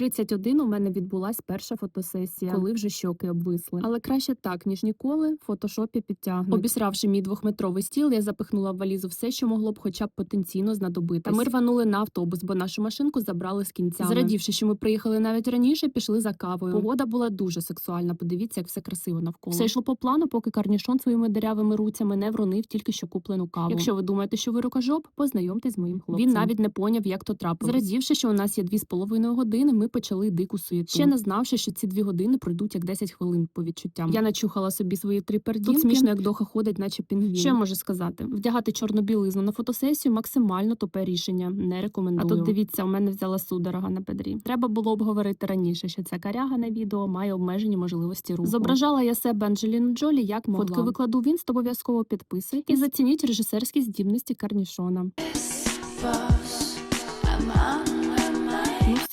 31 у мене відбулась перша фотосесія, коли вже щоки обвисли. Але краще так, ніж ніколи. В фотошопі підтягнуть. Обісравши мій двохметровий стіл, я запихнула в валізу все, що могло б хоча б потенційно знадобитись. Та ми рванули на автобус, бо нашу машинку забрали з кінцями. Зрадівши, що ми приїхали навіть раніше, пішли за кавою. Погода була дуже сексуальна. Подивіться, як все красиво навколо. Все йшло по плану, поки карнішон своїми дерявими руцями не вронив тільки що куплену каву. Якщо ви думаєте, що ви рукожоп, познайомтесь з моїм хлопцем. Він навіть не поняв, як то трапилось. Зрадівши, що у нас є дві з половиною години, ми почали дику суєту. Ще не знавши, що ці дві години пройдуть як 10 хвилин по відчуттям. Я начухала собі свої три пердінки. Тут смішно, як доха ходить, наче пінгвін. Що я можу сказати? Вдягати чорну білизну на фотосесію максимально тупе рішення. Не рекомендую. А тут дивіться, у мене взяла судорога на бедрі. Треба було обговорити раніше, що ця каряга на відео має обмежені можливості руху. Зображала я себе Анджеліну Джолі як могла. Фотки викладу в інст, обов'язково підписуйтесь і зацініть режисерські здібності карнішона. Ну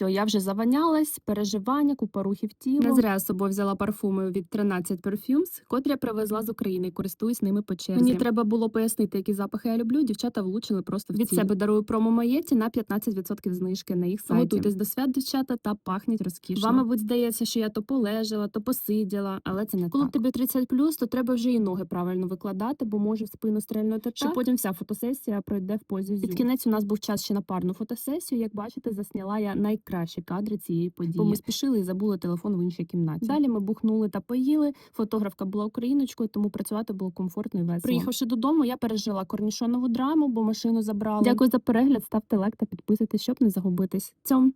все, я вже заванялась, переживання, купа рухів тіла. Не зря з собою взяла парфуми від 13 Perfumes, котрі я привезла з України і користуюсь ними по черзі. Мені треба було пояснити, які запахи я люблю. Дівчата влучили просто в від себе дарую промо маєті на 15% знижки на їх сайті. Готуйтесь до свят, дівчата, та пахніть розкішно. Вам, мабуть, здається, що я то полежала, то посиділа, але це не Коли так. тобі 30 то треба вже і ноги правильно викладати, бо може в спину стрельнути що так, потім вся фотосесія пройде в позі Під кінець у нас був час ще на парну фотосесію. Як бачите, засняла я найкращі кадри цієї події. Бо ми спішили і забули телефон в іншій кімнаті. Далі ми бухнули та поїли. Фотографка була україночкою, тому працювати було комфортно і весело. Приїхавши додому, я пережила корнішонову драму, бо машину забрали. Дякую за перегляд. Ставте лайк та підписуйтесь, щоб не загубитись. Цьом.